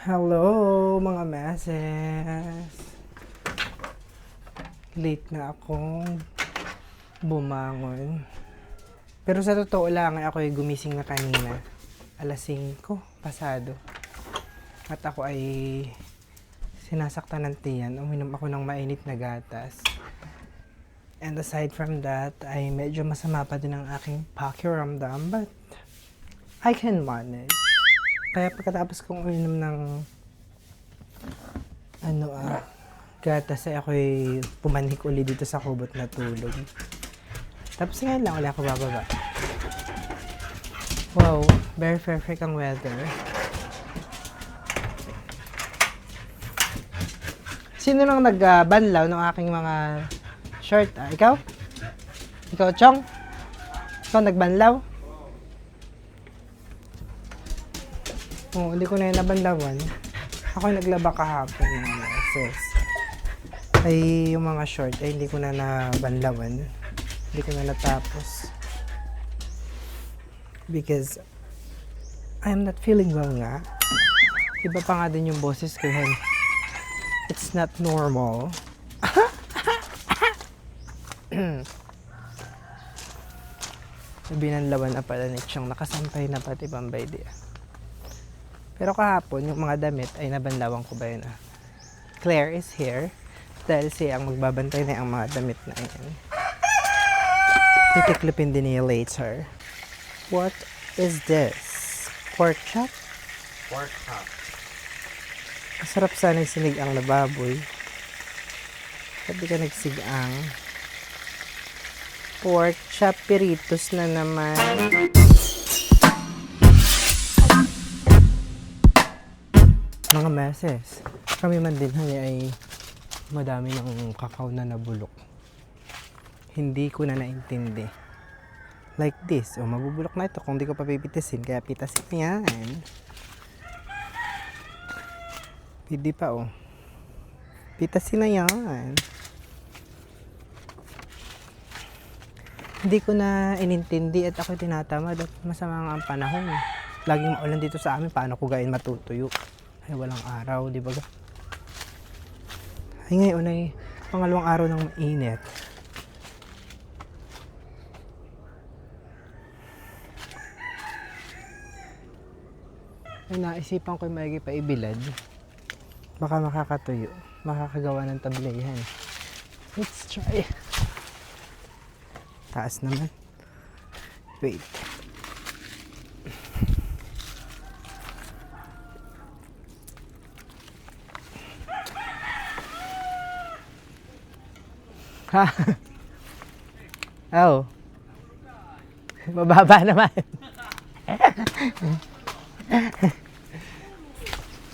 Hello, mga meses. Late na akong bumangon. Pero sa totoo lang, ako ay gumising na kanina. Alas 5, pasado. At ako ay sinasaktan ng tiyan. Uminom ako ng mainit na gatas. And aside from that, ay medyo masama pa din ang aking pakiramdam. But I can manage. Kaya pagkatapos kong uminom ng ano ah, gatas ay ako'y pumanik uli dito sa kubot na tulog. Tapos ngayon lang ulit ako bababa. Wow, very perfect ang weather. Sino nang nagbanlaw ng aking mga short? Ah, ikaw? Ikaw, Chong? Ikaw nagbanlaw? Oo, hindi ko na yun nabanlawan. Ako yung naglaba kahapon ng sis. Ay, yung mga short, ay hindi ko na nabanlawan. Hindi ko na natapos. Because, I'm not feeling well nga. Iba pa nga din yung boses ko, hen. It's not normal. Binanlawan na pala ni Chong. Nakasampay na pati Bambay di ah. Pero kahapon, yung mga damit ay nabanlawan ko ba yun ah. Claire is here. Dahil siya ang magbabantay na ang mga damit na yan. Titiklipin din niya later. What is this? Pork chop? Pork chop. Masarap sana yung sinigang na baboy. Sabi ka nagsigang. Pork chop piritos na naman. Mga meses, kami man din ay madami ng kakao na nabulok. Hindi ko na naintindi. Like this, o mabubulok na ito kung di ko pa pipitisin, kaya pitasin yan. Hindi pa oh. Pitasin na yan. Hindi ko na inintindi at ako tinatamad at masama ang panahon. Laging maulan dito sa amin, paano ko gayon matutuyo? Ay, walang araw, di ba? Ay, ngayon ay pangalawang araw ng mainit. Ay, naisipan ko yung maigi pa ibilad. Baka makakatuyo. Makakagawa ng tablehan. Let's try. Taas naman. Wait. Ha? Oh. Mababa naman.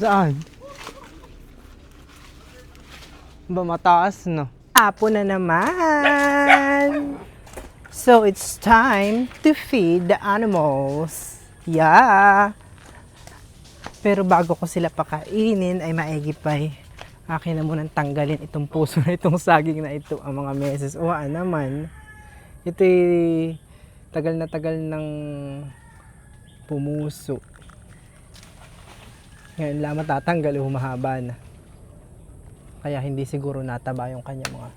Saan? Ba mataas, no? Apo na naman! So, it's time to feed the animals. Yeah! Pero bago ko sila pakainin, ay maigi pa eh. Akin na munang tanggalin itong puso na itong saging na ito, ang mga meses. Uwaan naman. Ito tagal na tagal ng pumuso. Ngayon lang matatanggal, humahaba na. Kaya hindi siguro nataba yung kanya mga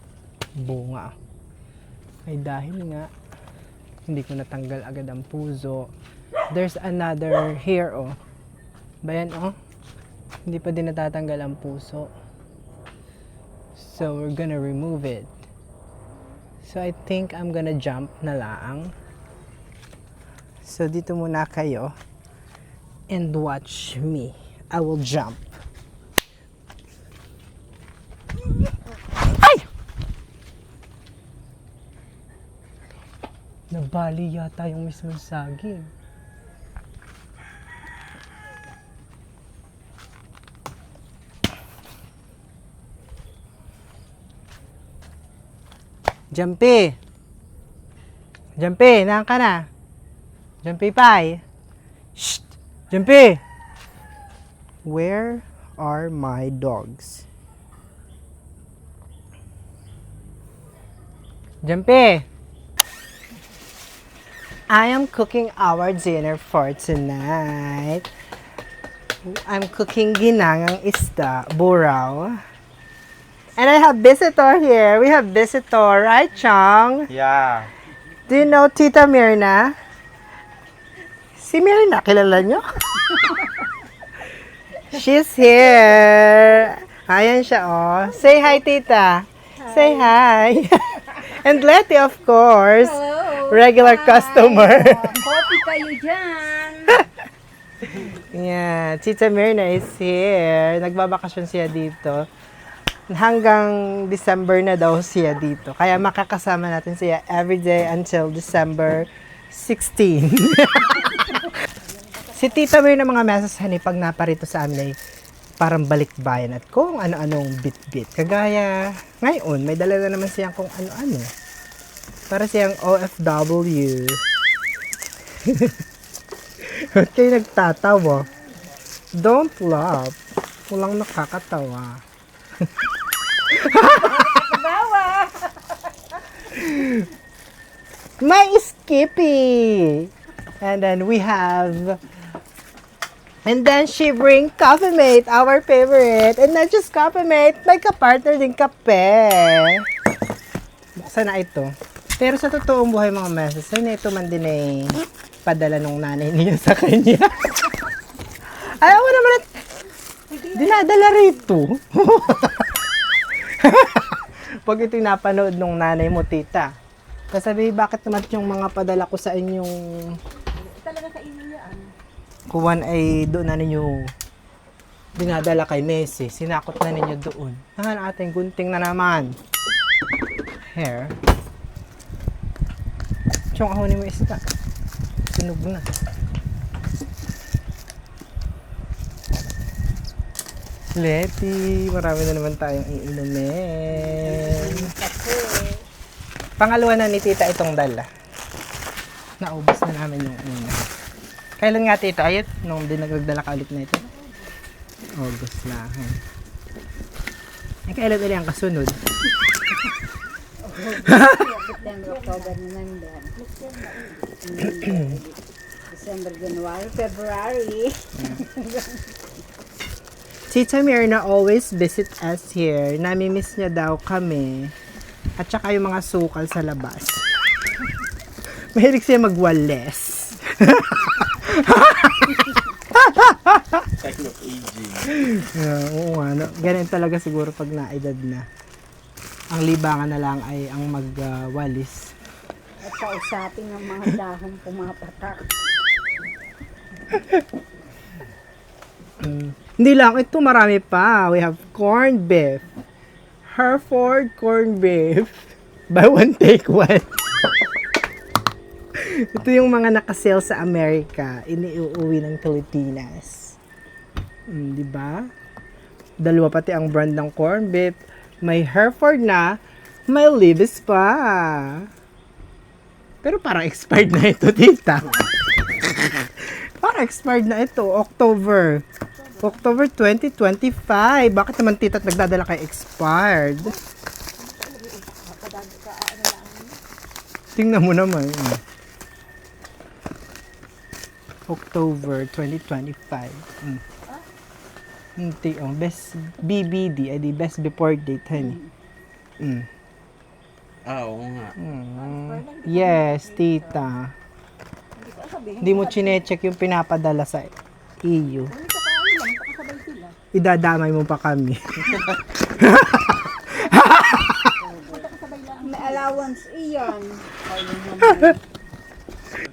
bunga. Ay dahil nga, hindi ko natanggal agad ang puso. There's another here, oh. Bayan, oh. Hindi pa din natatanggal ang puso. So, we're gonna remove it. So, I think I'm gonna jump na lang. So, dito muna kayo. And watch me. I will jump. Ay! Nabali yata yung mismo saging. Jumpy! Jumpy, naan ka na? Jumpy Pai! Shh! Jumpy! Where are my dogs? Jumpy! I am cooking our dinner for tonight. I'm cooking ginangang isda, buraw. And I have visitor here. We have visitor, right, Chong? Yeah. Do you know Tita Mirna? Si Mirna, kilala nyo? She's here. Ayan siya, oh. Say hi, Tita. Say hi. And Letty, of course. Hello. Regular customer. Coffee kayo dyan. Yeah, Tita Mirna is here. Nagbabakasyon siya dito. Hanggang December na daw siya dito. Kaya makakasama natin siya every day until December 16. si Tita Mirna mga mesas honey, pag naparito sa amin ay parang balikbayan at kung ano-anong bit-bit. Kagaya ngayon, may dala na naman siyang kung ano-ano. Para siyang OFW. Ba't kayo nagtatawa? Don't laugh. Walang nakakatawa. May Skippy! And then we have... And then she bring Coffee Mate, our favorite. And not just Coffee Mate, may kapartner din kape. Buksan na ito. Pero sa totoong buhay mga meses, ay ito man din ay padala nung nanay niya sa kanya. Ayaw mo naman dinadala rito. Pag ito yung napanood nung nanay mo, tita. Kasabi, bakit naman yung mga padala ko sa inyong Talaga sa inyo yan. kuwan ay doon na ninyo dinadala kay Messi. Sinakot na ninyo doon. Ang ating gunting na naman. Hair. Chong ahonin mo isda. Sunog na. Leti, marami na naman tayong iinumin. Pangalawa na ni tita itong dala. Naubos na namin yung una. Kailan nga tita? Ayot, nung dinagdala ka ulit na ito. August na. Hey. Eh, kailan ulit ang kasunod? September, October, November. December, January, February. Tita Mirna always visit us here. Namimiss niya daw kami. At saka yung mga sukal sa labas. Mahilig siya magwales. Sign of aging. Yeah, oo nga. No? Ganun talaga siguro pag naedad na. Ang libangan na lang ay ang magwalis. At kausapin ng mga dahon pumapatak. Mm. Hindi lang, ito marami pa. We have corned beef. Hereford corned beef. Buy one, take one. ito yung mga nakasale sa Amerika. Iniuuwi ng Pilipinas. Mm, di ba? Dalawa pati ang brand ng corned beef. May Hereford na, may Libis pa. Pero parang expired na ito, tita. parang expired na ito, October. October 2025. Bakit naman tita nagdadala kay expired? Tingnan mo naman. October 2025. Mm. Hindi, oh, best BBD, ay di best before date, honey. Mm. Ah, oo nga. Mm. Yes, tita. Hindi mo chinecheck yung pinapadala sa EU. Idadamay mo pa kami. May allowance iyan.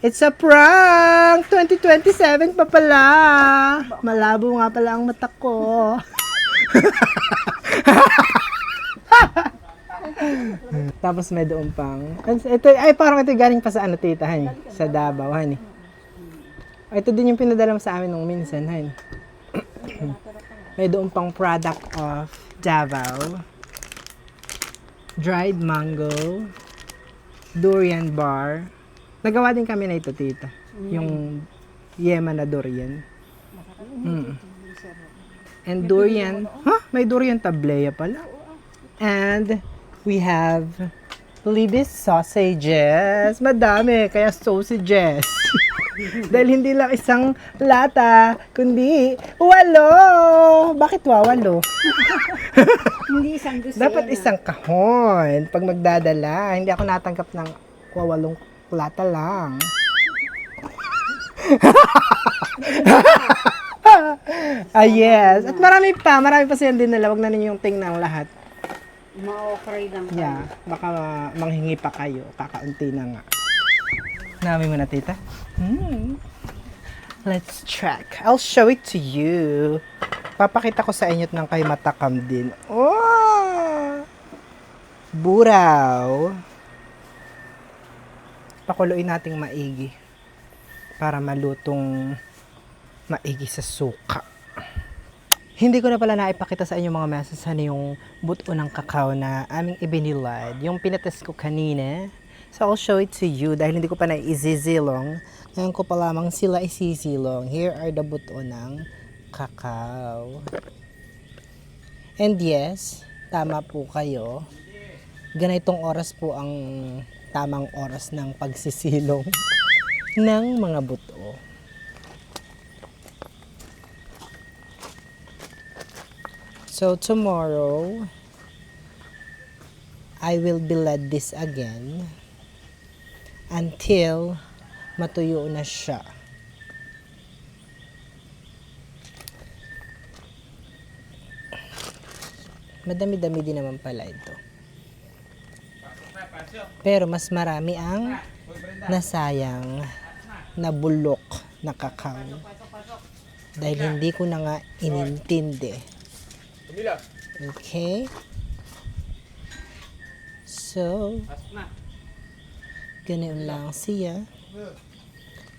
It's a prank! 2027 pa pala! Malabo nga pala ang mata ko. Tapos may doon pang... Ito, ay parang ito galing pa sa ano tita, honey? Sa Davao, honey. Ito din yung pinadala mo sa amin nung minsan, honey. May doon pang product of Davao. Dried mango. Durian bar. Nagawa din kami na ito, tita. Yung yema na durian. Mm. And durian. Ha? May durian tableya pala. And we have Libis sausages. Madami. Kaya sausages. Dahil hindi lang isang lata, kundi walo. Bakit wawalo? Hindi isang gusto Dapat isang kahon pag magdadala. Hindi ako natanggap ng wawalong lata lang. ah, yes. At marami pa. Marami pa silang dinala. Huwag na ninyong tingnan lahat. Ma-okray lang. Yeah. Baka ma- manghingi pa kayo. Kakaunti na nga. Nami mo na, tita? Hmm. Let's check. I'll show it to you. Papakita ko sa inyo ng kay matakam din. Oh! Buraw. Pakuluin nating maigi para malutong maigi sa suka. Hindi ko na pala naipakita sa inyo mga mesas ano yung buto ng kakao na aming ibinilad. Yung pinatest ko kanina. So I'll show it to you dahil hindi ko pa naizizilong. Ngayon ko pa lamang sila isisilong. Here are the buto ng kakao. And yes, tama po kayo. Ganitong oras po ang tamang oras ng pagsisilong ng mga buto. So tomorrow, I will bilad this again until matuyo na siya. Madami-dami din naman pala ito. Pero mas marami ang nasayang na bulok na kakao. Dahil hindi ko na nga inintindi. Okay. So, ganun lang siya.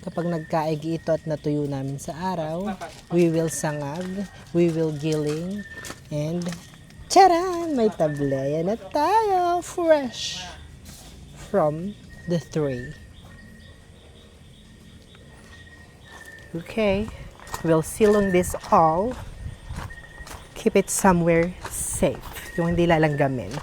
Kapag nagkaigi ito at natuyo namin sa araw, we will sangag, we will giling, and charan! May tableya na tayo! Fresh! From the three. Okay. We'll silong this all keep it somewhere safe. Yung hindi lalanggamin.